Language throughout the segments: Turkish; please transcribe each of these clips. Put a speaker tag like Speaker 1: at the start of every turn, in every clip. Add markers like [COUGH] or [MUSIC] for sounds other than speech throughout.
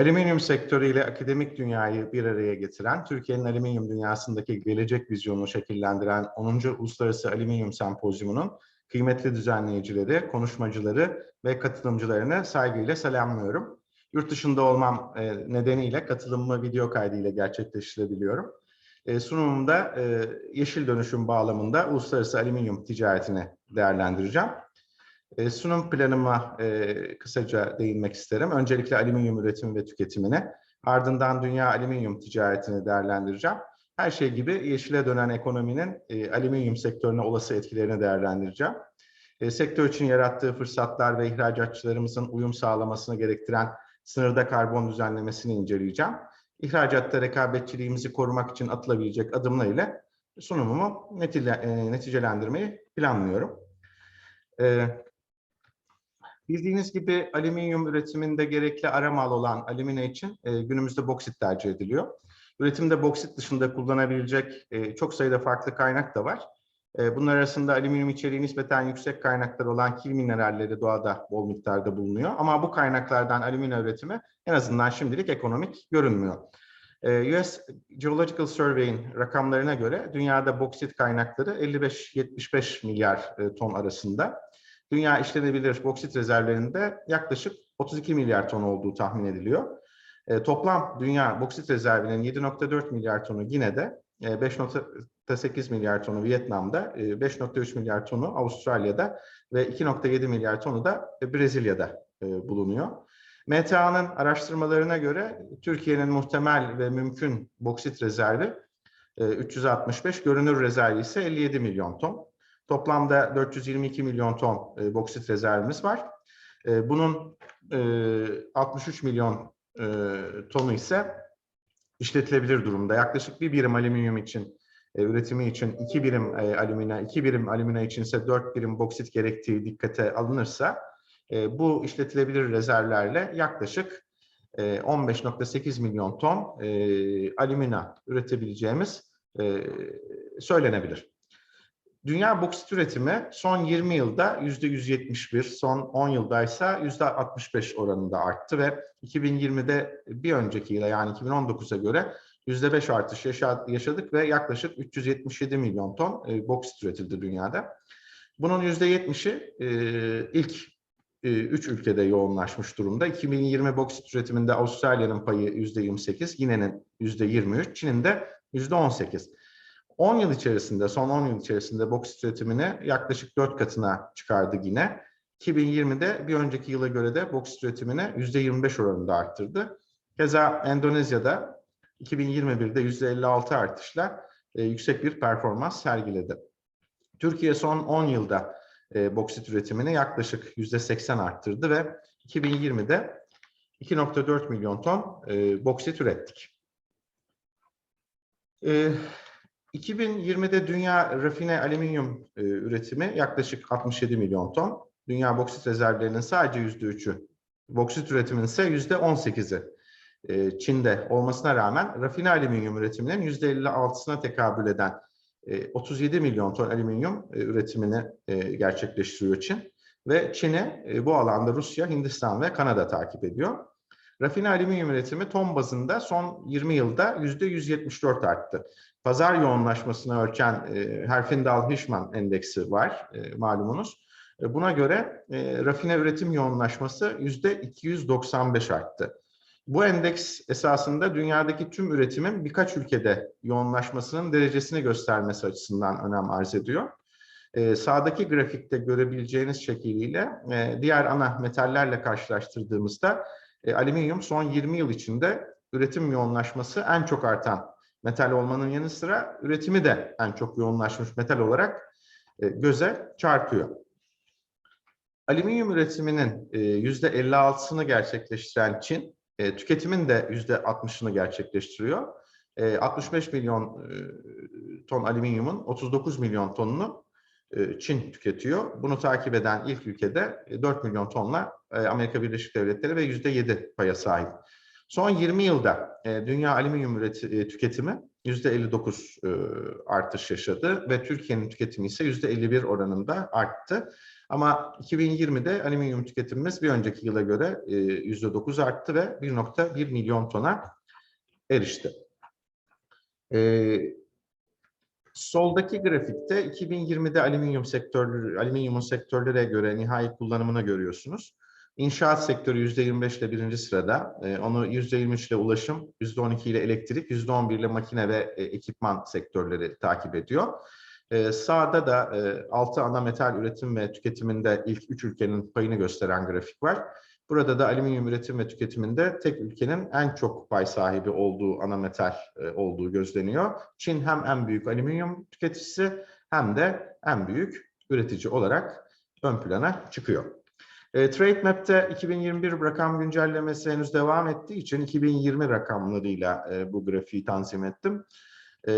Speaker 1: Alüminyum sektörüyle akademik dünyayı bir araya getiren, Türkiye'nin alüminyum dünyasındaki gelecek vizyonunu şekillendiren 10. Uluslararası Alüminyum Sempozyumu'nun kıymetli düzenleyicileri, konuşmacıları ve katılımcılarını saygıyla selamlıyorum. Yurt dışında olmam e, nedeniyle katılımımı video kaydıyla gerçekleştirebiliyorum. E, sunumumda e, yeşil dönüşüm bağlamında uluslararası alüminyum ticaretini değerlendireceğim. E, sunum planıma e, kısaca değinmek isterim. Öncelikle alüminyum üretimi ve tüketimine, ardından dünya alüminyum ticaretini değerlendireceğim. Her şey gibi yeşile dönen ekonominin e, alüminyum sektörüne olası etkilerini değerlendireceğim. E, sektör için yarattığı fırsatlar ve ihracatçılarımızın uyum sağlamasını gerektiren sınırda karbon düzenlemesini inceleyeceğim. İhracatta rekabetçiliğimizi korumak için atılabilecek adımlar ile sunumumu neticelendirmeyi planlıyorum. E, Bildiğiniz gibi alüminyum üretiminde gerekli ara mal olan alümine için e, günümüzde boksit tercih ediliyor. Üretimde boksit dışında kullanabilecek e, çok sayıda farklı kaynak da var. E, bunlar arasında alüminyum içeriği nispeten yüksek kaynaklar olan kil mineralleri doğada bol miktarda bulunuyor. Ama bu kaynaklardan alüminyum üretimi en azından şimdilik ekonomik görünmüyor. E, US Geological Survey'in rakamlarına göre dünyada boksit kaynakları 55-75 milyar e, ton arasında dünya işlenebilir boksit rezervlerinde yaklaşık 32 milyar ton olduğu tahmin ediliyor. E, toplam dünya boksit rezervinin 7.4 milyar tonu Gine'de, e, 5.8 milyar tonu Vietnam'da, e, 5.3 milyar tonu Avustralya'da ve 2.7 milyar tonu da e, Brezilya'da e, bulunuyor. MTA'nın araştırmalarına göre Türkiye'nin muhtemel ve mümkün boksit rezervi e, 365, görünür rezervi ise 57 milyon ton. Toplamda 422 milyon ton e, boksit rezervimiz var. E, bunun e, 63 milyon e, tonu ise işletilebilir durumda. Yaklaşık bir birim alüminyum için e, üretimi için iki birim e, alümina, iki birim alümina için ise dört birim boksit gerektiği dikkate alınırsa e, bu işletilebilir rezervlerle yaklaşık e, 15.8 milyon ton e, alümina üretebileceğimiz e, söylenebilir. Dünya boksit üretimi son 20 yılda %171, son 10 yılda ise %65 oranında arttı ve 2020'de bir önceki yıla yani 2019'a göre %5 artış yaşadık ve yaklaşık 377 milyon ton e, boksit üretildi dünyada. Bunun %70'i e, ilk 3 e, ülkede yoğunlaşmış durumda. 2020 boksit üretiminde Avustralya'nın payı %28, Gine'nin %23, Çin'in de %18. 10 yıl içerisinde, son 10 yıl içerisinde boksit üretimini yaklaşık 4 katına çıkardı yine. 2020'de bir önceki yıla göre de boksit üretimini %25 oranında arttırdı. Keza Endonezya'da 2021'de %56 artışla e, yüksek bir performans sergiledi. Türkiye son 10 yılda e, boksit üretimini yaklaşık %80 arttırdı ve 2020'de 2.4 milyon ton e, boksit ürettik. E, 2020'de dünya rafine alüminyum e, üretimi yaklaşık 67 milyon ton. Dünya boksit rezervlerinin sadece %3'ü, boksit üretiminin ise %18'i e, Çin'de olmasına rağmen rafine alüminyum üretiminin %56'sına tekabül eden e, 37 milyon ton alüminyum e, üretimini e, gerçekleştiriyor Çin. Ve Çin'i e, bu alanda Rusya, Hindistan ve Kanada takip ediyor. Rafine alüminyum üretimi ton bazında son 20 yılda %174 arttı. Pazar yoğunlaşmasını ölçen e, Herfindahl-Hirschman endeksi var e, malumunuz. E, buna göre e, rafine üretim yoğunlaşması %295 arttı. Bu endeks esasında dünyadaki tüm üretimin birkaç ülkede yoğunlaşmasının derecesini göstermesi açısından önem arz ediyor. E, sağdaki grafikte görebileceğiniz şekliyle e, diğer ana metallerle karşılaştırdığımızda e, alüminyum son 20 yıl içinde üretim yoğunlaşması en çok artan metal olmanın yanı sıra üretimi de en çok yoğunlaşmış metal olarak e, göze çarpıyor. Alüminyum üretiminin e, yüzde 56'sını gerçekleştiren Çin, e, tüketimin de yüzde 60'ını gerçekleştiriyor. 65 milyon ton alüminyumun 39 milyon tonunu Çin tüketiyor. Bunu takip eden ilk ülkede 4 milyon tonla Amerika Birleşik Devletleri ve %7 paya sahip. Son 20 yılda e, dünya alüminyum e, tüketimi %59 e, artış yaşadı ve Türkiye'nin tüketimi ise %51 oranında arttı. Ama 2020'de alüminyum tüketimimiz bir önceki yıla göre e, %9 arttı ve 1.1 milyon tona erişti. E, soldaki grafikte 2020'de alüminyum sektörleri, alüminyumun sektörlere göre nihai kullanımını görüyorsunuz. İnşaat sektörü %25 ile birinci sırada. E, onu %23 ile ulaşım, %12 ile elektrik, %11 ile makine ve e, ekipman sektörleri takip ediyor. E, sağda da e, 6 ana metal üretim ve tüketiminde ilk 3 ülkenin payını gösteren grafik var. Burada da alüminyum üretim ve tüketiminde tek ülkenin en çok pay sahibi olduğu ana metal e, olduğu gözleniyor. Çin hem en büyük alüminyum tüketicisi hem de en büyük üretici olarak ön plana çıkıyor. E, TradeMap'te 2021 rakam güncellemesi henüz devam ettiği için 2020 rakamlarıyla e, bu grafiği tanzim ettim. E,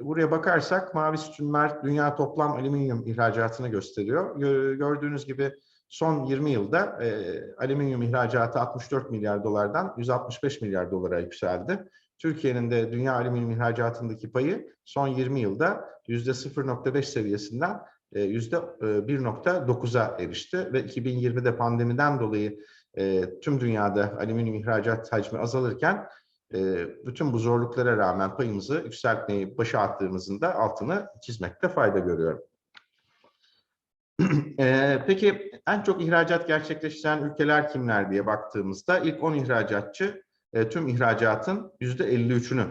Speaker 1: buraya bakarsak mavi sütunlar dünya toplam alüminyum ihracatını gösteriyor. Gördüğünüz gibi son 20 yılda e, alüminyum ihracatı 64 milyar dolardan 165 milyar dolara yükseldi. Türkiye'nin de dünya alüminyum ihracatındaki payı son 20 yılda %0.5 seviyesinden %1.9'a erişti ve 2020'de pandemiden dolayı tüm dünyada alüminyum ihracat hacmi azalırken bütün bu zorluklara rağmen payımızı yükseltmeyi başa attığımızın da altını çizmekte fayda görüyorum. [CLEARS THROAT] Peki en çok ihracat gerçekleştiren ülkeler kimler diye baktığımızda ilk 10 ihracatçı tüm ihracatın %53'ünü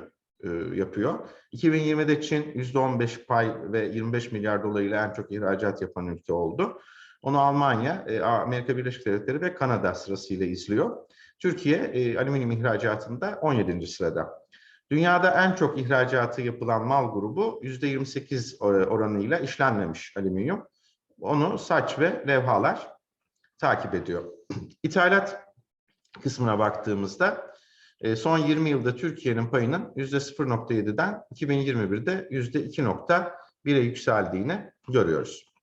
Speaker 1: yapıyor. 2020'de Çin %15 pay ve 25 milyar dolarıyla en çok ihracat yapan ülke oldu. Onu Almanya, Amerika Birleşik Devletleri ve Kanada sırasıyla izliyor. Türkiye alüminyum ihracatında 17. sırada. Dünyada en çok ihracatı yapılan mal grubu %28 oranıyla işlenmemiş alüminyum. Onu saç ve levhalar takip ediyor. [CLEARS THROAT] İthalat kısmına baktığımızda son 20 yılda Türkiye'nin payının %0.7'den 2021'de %2.1'e yükseldiğini görüyoruz.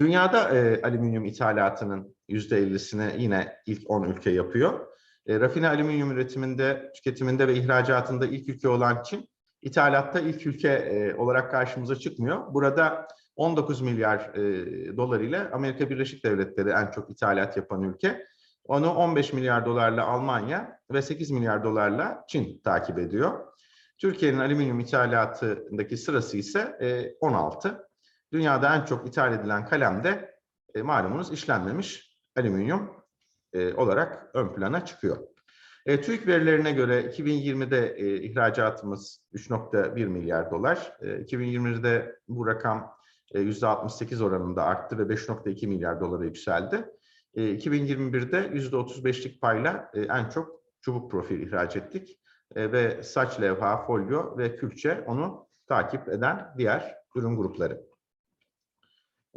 Speaker 1: Dünyada e, alüminyum ithalatının %50'sini yine ilk 10 ülke yapıyor. E, rafine alüminyum üretiminde, tüketiminde ve ihracatında ilk ülke olan Çin, ithalatta ilk ülke e, olarak karşımıza çıkmıyor. Burada 19 milyar e, dolar ile Amerika Birleşik Devletleri en çok ithalat yapan ülke. Onu 15 milyar dolarla Almanya ve 8 milyar dolarla Çin takip ediyor. Türkiye'nin alüminyum ithalatındaki sırası ise 16. Dünyada en çok ithal edilen kalem de e, malumunuz işlenmemiş alüminyum e, olarak ön plana çıkıyor. E, TÜİK verilerine göre 2020'de e, ihracatımız 3.1 milyar dolar. E, 2020'de bu rakam e, %68 oranında arttı ve 5.2 milyar dolara yükseldi. 2021'de %35'lik payla e, en çok çubuk profil ihraç ettik. E, ve saç levha, folyo ve külçe onu takip eden diğer ürün grupları.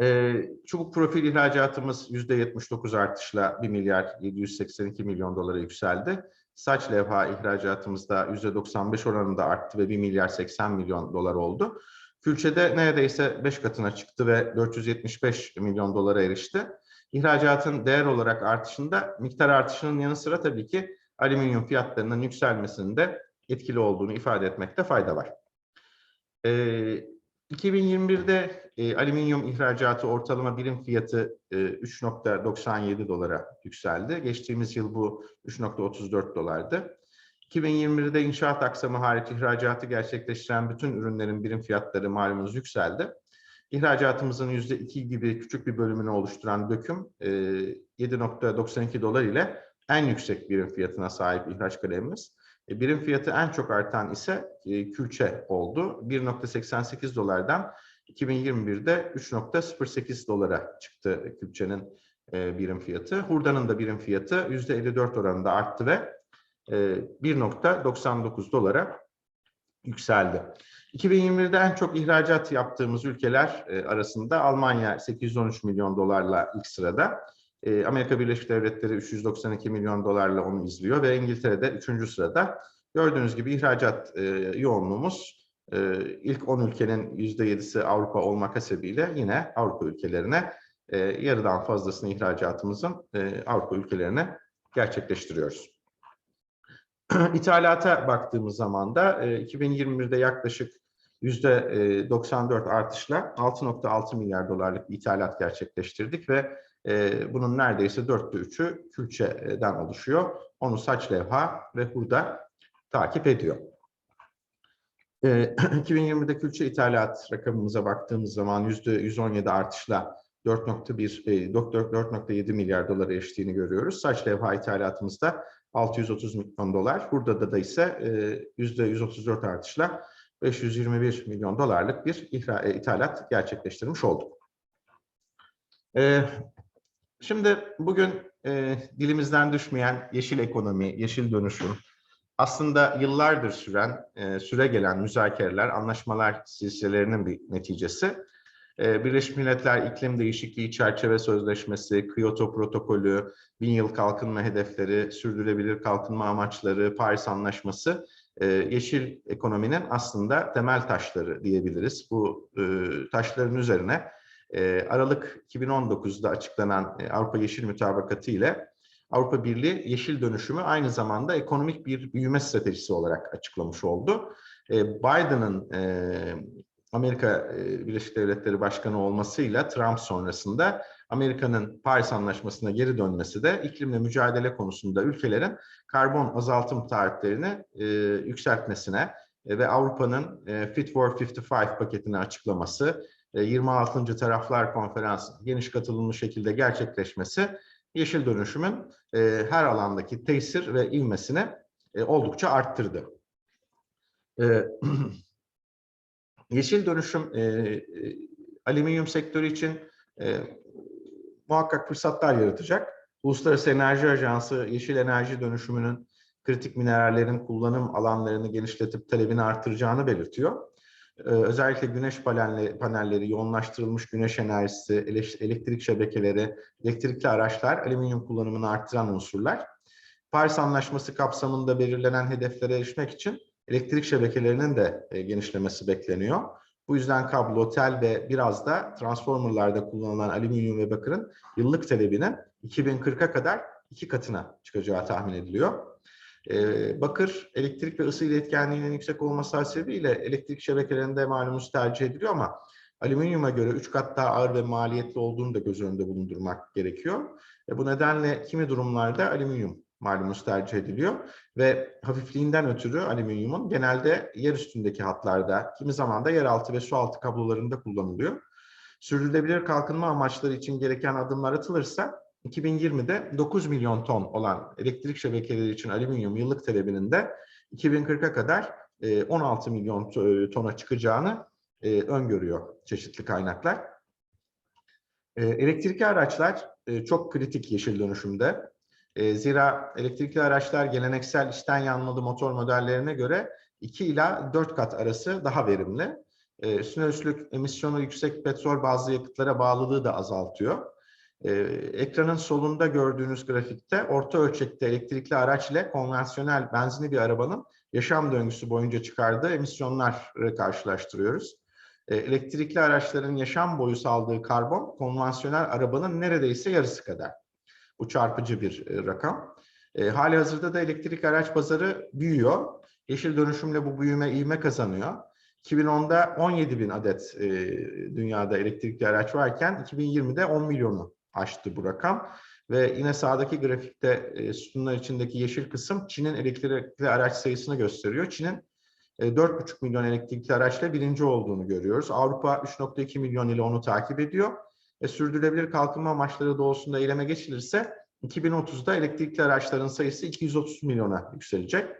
Speaker 1: E, çubuk profil ihracatımız %79 artışla 1 milyar 782 milyon dolara yükseldi. Saç levha ihracatımız da %95 oranında arttı ve 1 milyar 80 milyon dolar oldu. Külçede neredeyse 5 katına çıktı ve 475 milyon dolara erişti. İhracatın değer olarak artışında miktar artışının yanı sıra tabii ki alüminyum fiyatlarının yükselmesinin de etkili olduğunu ifade etmekte fayda var. E, 2021'de e, alüminyum ihracatı ortalama birim fiyatı e, 3.97 dolara yükseldi. Geçtiğimiz yıl bu 3.34 dolardı. 2021'de inşaat aksamı hariç ihracatı gerçekleştiren bütün ürünlerin birim fiyatları malumunuz yükseldi. İhracatımızın %2 gibi küçük bir bölümünü oluşturan döküm 7.92 dolar ile en yüksek birim fiyatına sahip ihraç kalemimiz. E, birim fiyatı en çok artan ise e, külçe oldu. 1.88 dolardan 2021'de 3.08 dolara çıktı külçenin e, birim fiyatı. Hurdanın da birim fiyatı %54 oranında arttı ve 1.99 dolara yükseldi. 2021'de en çok ihracat yaptığımız ülkeler arasında Almanya 813 milyon dolarla ilk sırada. E, Amerika Birleşik Devletleri 392 milyon dolarla onu izliyor ve İngiltere'de 3. sırada. Gördüğünüz gibi ihracat e, yoğunluğumuz e, ilk 10 ülkenin %7'si Avrupa olmak hasebiyle yine Avrupa ülkelerine e, yarıdan fazlasını ihracatımızın e, Avrupa ülkelerine gerçekleştiriyoruz. [CLEARS THROAT] İthalata baktığımız zaman da e, 2021'de yaklaşık yüzde e, 94 artışla 6.6 milyar dolarlık bir ithalat gerçekleştirdik ve e, bunun neredeyse dörtte üçü külçeden oluşuyor. Onu saç levha ve hurda takip ediyor. E, [CLEARS THROAT] 2020'de külçe ithalat rakamımıza baktığımız zaman yüzde 117 artışla 4.1 e, 4.7 milyar dolara eştiğini görüyoruz. Saç levha ithalatımızda 630 milyon dolar. Burada da ise e, yüzde 134 artışla 521 milyon dolarlık bir ihra, e, ithalat gerçekleştirmiş olduk. E, şimdi bugün e, dilimizden düşmeyen yeşil ekonomi, yeşil dönüşüm, aslında yıllardır süren, e, süre gelen müzakereler, anlaşmalar silsilelerinin bir neticesi. E, Birleşmiş Milletler İklim Değişikliği Çerçeve Sözleşmesi, Kyoto Protokolü, Bin Yıl Kalkınma Hedefleri, Sürdürülebilir Kalkınma Amaçları, Paris Anlaşması, e, yeşil ekonominin aslında temel taşları diyebiliriz. Bu e, taşların üzerine e, Aralık 2019'da açıklanan Avrupa Yeşil Mütabakatı ile Avrupa Birliği yeşil dönüşümü aynı zamanda ekonomik bir büyüme stratejisi olarak açıklamış oldu. Biden'ın Amerika Birleşik Devletleri Başkanı olmasıyla Trump sonrasında Amerika'nın Paris Anlaşması'na geri dönmesi de iklimle mücadele konusunda ülkelerin karbon azaltım tarihlerini e, yükseltmesine e, ve Avrupa'nın e, Fit for 55 paketini açıklaması, e, 26. Taraflar Konferansı geniş katılımlı şekilde gerçekleşmesi yeşil dönüşümün e, her alandaki tesir ve ivmesini e, oldukça arttırdı. E, [CLEARS THROAT] yeşil dönüşüm e, e, alüminyum sektörü için e, muhakkak fırsatlar yaratacak. Uluslararası Enerji Ajansı yeşil enerji dönüşümünün kritik minerallerin kullanım alanlarını genişletip talebini artıracağını belirtiyor. Ee, özellikle güneş panelleri, panelleri, yoğunlaştırılmış güneş enerjisi, elektrik şebekeleri, elektrikli araçlar alüminyum kullanımını arttıran unsurlar. Paris Anlaşması kapsamında belirlenen hedeflere erişmek için elektrik şebekelerinin de e, genişlemesi bekleniyor. Bu yüzden kablo, tel ve biraz da transformerlarda kullanılan alüminyum ve bakırın yıllık talebinin 2040'a kadar iki katına çıkacağı tahmin ediliyor. Ee, bakır elektrik ve ısı iletkenliğinin yüksek olması hasebiyle elektrik şebekelerinde malumunuz tercih ediliyor ama alüminyuma göre üç kat daha ağır ve maliyetli olduğunu da göz önünde bulundurmak gerekiyor. E, bu nedenle kimi durumlarda alüminyum malumunuz tercih ediliyor ve hafifliğinden ötürü alüminyumun genelde yer üstündeki hatlarda, kimi zaman da yeraltı ve su altı kablolarında kullanılıyor. Sürdürülebilir kalkınma amaçları için gereken adımlar atılırsa 2020'de 9 milyon ton olan elektrik şebekeleri için alüminyum yıllık talebinin de 2040'a kadar 16 milyon tona çıkacağını öngörüyor çeşitli kaynaklar. Elektrikli araçlar çok kritik yeşil dönüşümde. E, zira elektrikli araçlar geleneksel içten yanmalı motor modellerine göre 2 ila 4 kat arası daha verimli. E, üstüne üstlük emisyonu yüksek petrol bazlı yakıtlara bağlılığı da azaltıyor. E, ekranın solunda gördüğünüz grafikte orta ölçekte elektrikli araç ile konvansiyonel benzinli bir arabanın yaşam döngüsü boyunca çıkardığı emisyonları karşılaştırıyoruz. Elektrikli araçların yaşam boyu saldığı karbon konvansiyonel arabanın neredeyse yarısı kadar. Bu çarpıcı bir e, rakam. E, hali hazırda da elektrik araç pazarı büyüyor. Yeşil dönüşümle bu büyüme ivme kazanıyor. 2010'da 17 bin adet e, dünyada elektrikli araç varken 2020'de 10 milyonu aştı bu rakam. Ve yine sağdaki grafikte e, sütunlar içindeki yeşil kısım Çin'in elektrikli araç sayısını gösteriyor. Çin'in e, 4,5 milyon elektrikli araçla birinci olduğunu görüyoruz. Avrupa 3,2 milyon ile onu takip ediyor ve sürdürülebilir kalkınma amaçları doğrultusunda eyleme geçilirse 2030'da elektrikli araçların sayısı 230 milyona yükselecek.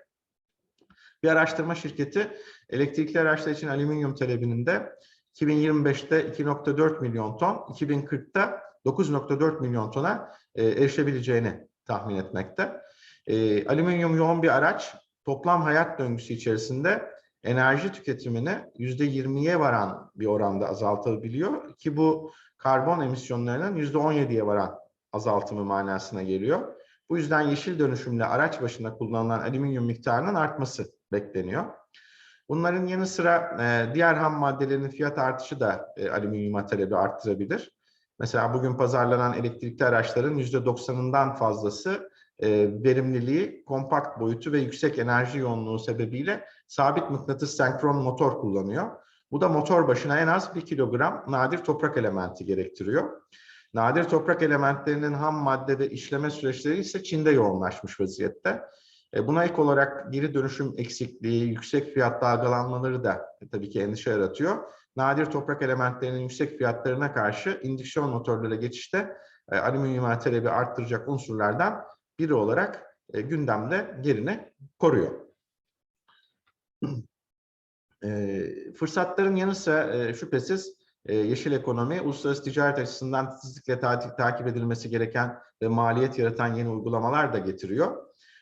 Speaker 1: Bir araştırma şirketi elektrikli araçlar için alüminyum talebinin de 2025'te 2.4 milyon ton, 2040'ta 9.4 milyon tona e, erişebileceğini tahmin etmekte. E, alüminyum yoğun bir araç toplam hayat döngüsü içerisinde enerji tüketimini %20'ye varan bir oranda azaltabiliyor ki bu karbon emisyonlarının %17'ye varan azaltımı manasına geliyor. Bu yüzden yeşil dönüşümle araç başına kullanılan alüminyum miktarının artması bekleniyor. Bunların yanı sıra e, diğer ham maddelerin fiyat artışı da e, alüminyuma talebi arttırabilir. Mesela bugün pazarlanan elektrikli araçların %90'ından fazlası e, verimliliği, kompakt boyutu ve yüksek enerji yoğunluğu sebebiyle sabit mıknatıs senkron motor kullanıyor. Bu da motor başına en az 1 kilogram nadir toprak elementi gerektiriyor. Nadir toprak elementlerinin ham madde ve işleme süreçleri ise Çin'de yoğunlaşmış vaziyette. E, Buna ek olarak geri dönüşüm eksikliği, yüksek fiyat dalgalanmaları da e, tabii ki endişe yaratıyor. Nadir toprak elementlerinin yüksek fiyatlarına karşı indüksiyon motorlara geçişte e, alüminyum talebi arttıracak unsurlardan biri olarak gündemde yerini koruyor. [CLEARS THROAT] E, fırsatların yanı sıra e, şüphesiz e, yeşil ekonomi uluslararası ticaret açısından titizlikle ta- takip edilmesi gereken ve maliyet yaratan yeni uygulamalar da getiriyor.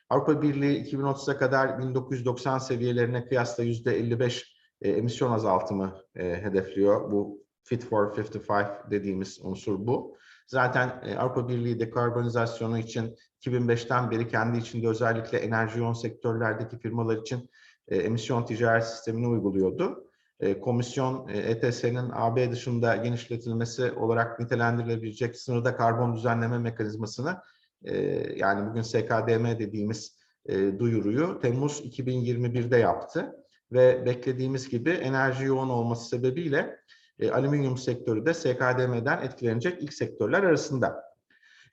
Speaker 1: Avrupa Birliği 2030'a kadar 1990 seviyelerine kıyasla %55 e, emisyon azaltımı hedefliyor. Bu Fit for 55 dediğimiz unsur bu. Zaten Avrupa Birliği dekarbonizasyonu için 2005'ten beri kendi içinde özellikle enerji yoğun sektörlerdeki firmalar için e, emisyon ticaret sistemini uyguluyordu. E, komisyon e, ETS'nin AB dışında genişletilmesi olarak nitelendirilebilecek sınırda karbon düzenleme mekanizmasını e, yani bugün SKDM dediğimiz e, duyuruyu Temmuz 2021'de yaptı ve beklediğimiz gibi enerji yoğun olması sebebiyle e, alüminyum sektörü de SKDM'den etkilenecek ilk sektörler arasında.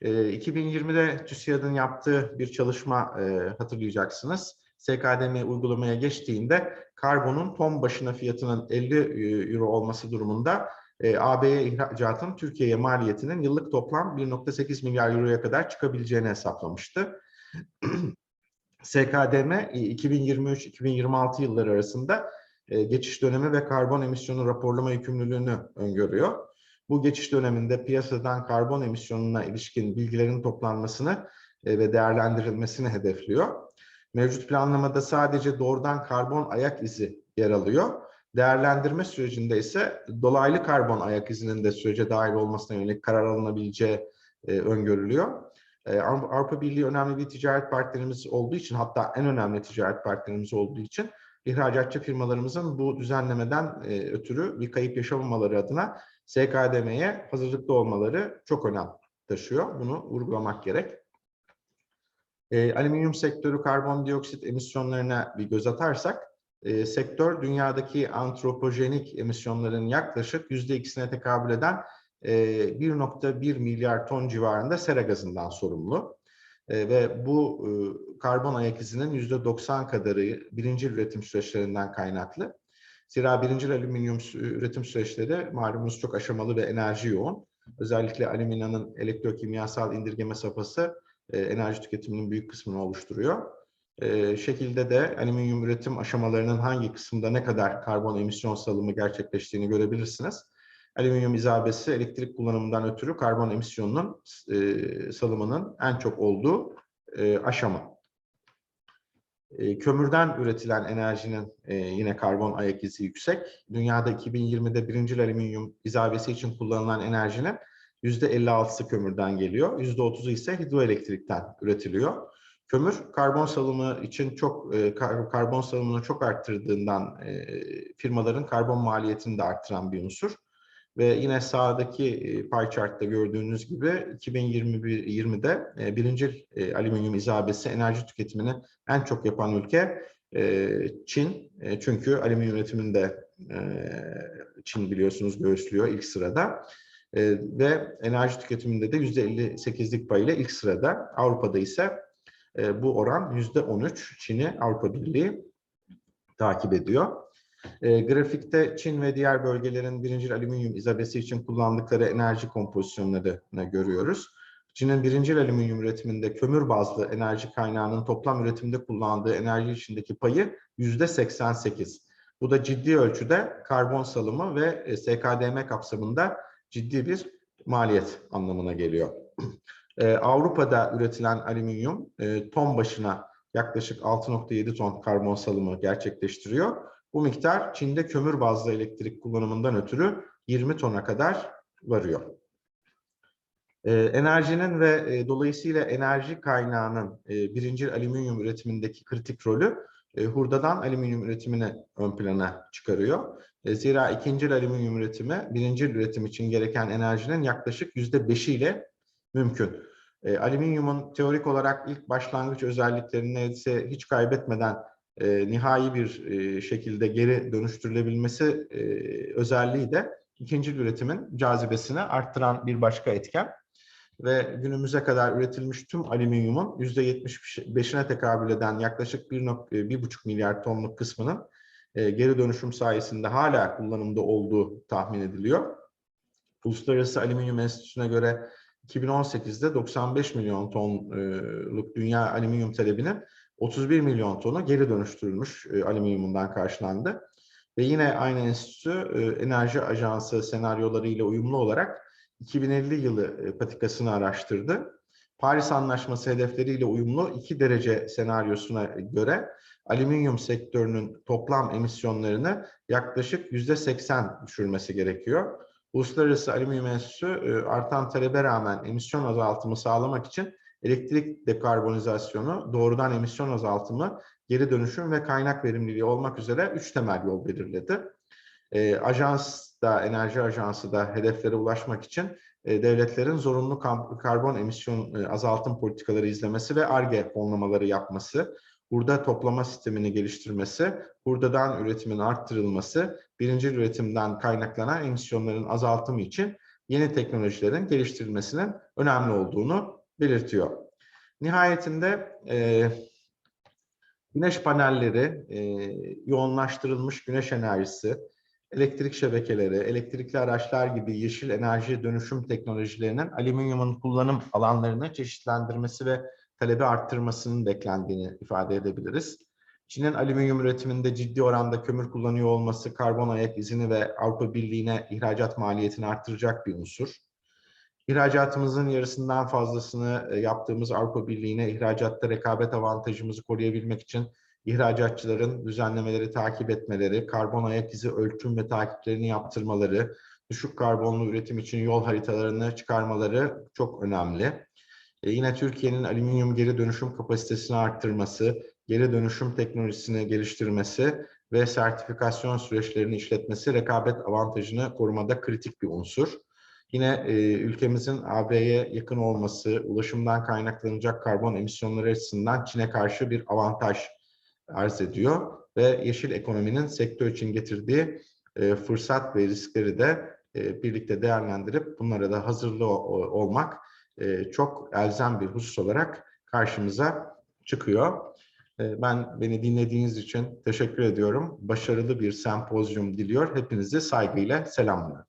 Speaker 1: E, 2020'de TÜSİAD'ın yaptığı bir çalışma e, hatırlayacaksınız. SKDM uygulamaya geçtiğinde karbonun ton başına fiyatının 50 euro olması durumunda e, AB'ye ihracatın Türkiye'ye maliyetinin yıllık toplam 1.8 milyar euroya kadar çıkabileceğini hesaplamıştı. [CLEARS THROAT] SKDM 2023-2026 yılları arasında e, geçiş dönemi ve karbon emisyonu raporlama yükümlülüğünü öngörüyor. Bu geçiş döneminde piyasadan karbon emisyonuna ilişkin bilgilerin toplanmasını e, ve değerlendirilmesini hedefliyor. Mevcut planlamada sadece doğrudan karbon ayak izi yer alıyor. Değerlendirme sürecinde ise dolaylı karbon ayak izinin de sürece dahil olmasına yönelik karar alınabileceği e, öngörülüyor. E, Avrupa Birliği önemli bir ticaret partnerimiz olduğu için hatta en önemli ticaret partnerimiz olduğu için ihracatçı firmalarımızın bu düzenlemeden e, ötürü bir kayıp yaşamamaları adına SKDM'ye hazırlıklı olmaları çok önem taşıyor. Bunu vurgulamak gerek. E, alüminyum sektörü karbondioksit emisyonlarına bir göz atarsak, e, sektör dünyadaki antropojenik emisyonların yaklaşık yüzde ikisine tekabül eden e, 1.1 milyar ton civarında sera gazından sorumlu. E, ve bu e, karbon ayak izinin yüzde 90 kadarı birinci üretim süreçlerinden kaynaklı. Zira birinci alüminyum üretim süreçleri malumunuz çok aşamalı ve enerji yoğun. Özellikle alüminyonun elektrokimyasal indirgeme safhası e, enerji tüketiminin büyük kısmını oluşturuyor. E, şekilde de alüminyum üretim aşamalarının hangi kısımda ne kadar karbon emisyon salımı gerçekleştiğini görebilirsiniz. Alüminyum izabesi elektrik kullanımından ötürü karbon emisyonunun e, salımının en çok olduğu e, aşama. Kömürden üretilen enerjinin yine karbon ayak izi yüksek. Dünyada 2020'de birinci alüminyum izabesi için kullanılan enerjinin %56'sı kömürden geliyor. %30'u ise hidroelektrikten üretiliyor. Kömür karbon salımı için çok e, karbon salımını çok arttırdığından e, firmaların karbon maliyetini de arttıran bir unsur. Ve yine sağdaki e, pie chart'ta gördüğünüz gibi 2020'de e, birinci alüminyum izabesi enerji tüketimini en çok yapan ülke Çin. Çünkü alüminyum üretiminde Çin biliyorsunuz göğüslüyor ilk sırada. E, ve enerji tüketiminde de %58'lik payıyla ilk sırada. Avrupa'da ise e, bu oran %13. Çin'i Avrupa Birliği takip ediyor. E, grafikte Çin ve diğer bölgelerin birinci alüminyum izabesi için kullandıkları enerji kompozisyonlarını görüyoruz. Çin'in birinci alüminyum üretiminde kömür bazlı enerji kaynağının toplam üretimde kullandığı enerji içindeki payı %88. Bu da ciddi ölçüde karbon salımı ve SKDM kapsamında ciddi bir maliyet anlamına geliyor. [CLEARS THROAT] Ee, Avrupa'da üretilen alüminyum e, ton başına yaklaşık 6.7 ton karbon salımı gerçekleştiriyor. Bu miktar Çin'de kömür bazlı elektrik kullanımından ötürü 20 tona kadar varıyor. Ee, enerjinin ve e, dolayısıyla enerji kaynağının e, birinci alüminyum üretimindeki kritik rolü e, hurdadan alüminyum üretimini ön plana çıkarıyor. E, zira ikinci alüminyum üretimi birinci üretim için gereken enerjinin yaklaşık yüzde beşiyle mümkün. E, alüminyumun teorik olarak ilk başlangıç özelliklerini ise hiç kaybetmeden e, nihai bir e, şekilde geri dönüştürülebilmesi e, özelliği de ikinci üretimin cazibesini arttıran bir başka etken. Ve günümüze kadar üretilmiş tüm alüminyumun %75'ine tekabül eden yaklaşık 1,5 milyar tonluk kısmının e, geri dönüşüm sayesinde hala kullanımda olduğu tahmin ediliyor. Uluslararası Alüminyum Enstitüsü'ne göre 2018'de 95 milyon tonluk dünya alüminyum talebinin 31 milyon tonu geri dönüştürülmüş e, alüminyumundan karşılandı. Ve yine aynı enstitü e, enerji ajansı senaryoları ile uyumlu olarak 2050 yılı e, patikasını araştırdı. Paris Anlaşması hedefleriyle uyumlu 2 derece senaryosuna göre alüminyum sektörünün toplam emisyonlarını yaklaşık %80 düşürmesi gerekiyor. Uluslararası Alüminyum Enstitüsü e, artan talebe rağmen emisyon azaltımı sağlamak için elektrik dekarbonizasyonu, doğrudan emisyon azaltımı, geri dönüşüm ve kaynak verimliliği olmak üzere üç temel yol belirledi. E, ajans da, enerji ajansı da hedeflere ulaşmak için e, devletlerin zorunlu karbon emisyon e, azaltım politikaları izlemesi ve ARGE fonlamaları yapması, burada toplama sistemini geliştirmesi, hurdadan üretimin arttırılması, birinci üretimden kaynaklanan emisyonların azaltımı için yeni teknolojilerin geliştirilmesinin önemli olduğunu belirtiyor. Nihayetinde e, güneş panelleri, e, yoğunlaştırılmış güneş enerjisi, elektrik şebekeleri, elektrikli araçlar gibi yeşil enerji dönüşüm teknolojilerinin alüminyumun kullanım alanlarını çeşitlendirmesi ve talebi arttırmasının beklendiğini ifade edebiliriz. Çin'in alüminyum üretiminde ciddi oranda kömür kullanıyor olması karbon ayak izini ve Avrupa Birliği'ne ihracat maliyetini arttıracak bir unsur. İhracatımızın yarısından fazlasını e, yaptığımız Avrupa Birliği'ne ihracatta rekabet avantajımızı koruyabilmek için ihracatçıların düzenlemeleri takip etmeleri, karbon ayak izi ölçüm ve takiplerini yaptırmaları, düşük karbonlu üretim için yol haritalarını çıkarmaları çok önemli. E yine Türkiye'nin alüminyum geri dönüşüm kapasitesini arttırması, geri dönüşüm teknolojisini geliştirmesi ve sertifikasyon süreçlerini işletmesi rekabet avantajını korumada kritik bir unsur. Yine e, ülkemizin AB'ye yakın olması, ulaşımdan kaynaklanacak karbon emisyonları açısından Çin'e karşı bir avantaj arz ediyor ve yeşil ekonominin sektör için getirdiği e, fırsat ve riskleri de e, birlikte değerlendirip bunlara da hazırlı olmak e, çok elzem bir husus olarak karşımıza çıkıyor. E, ben beni dinlediğiniz için teşekkür ediyorum. Başarılı bir sempozyum diliyor. Hepinizi saygıyla selamlıyorum.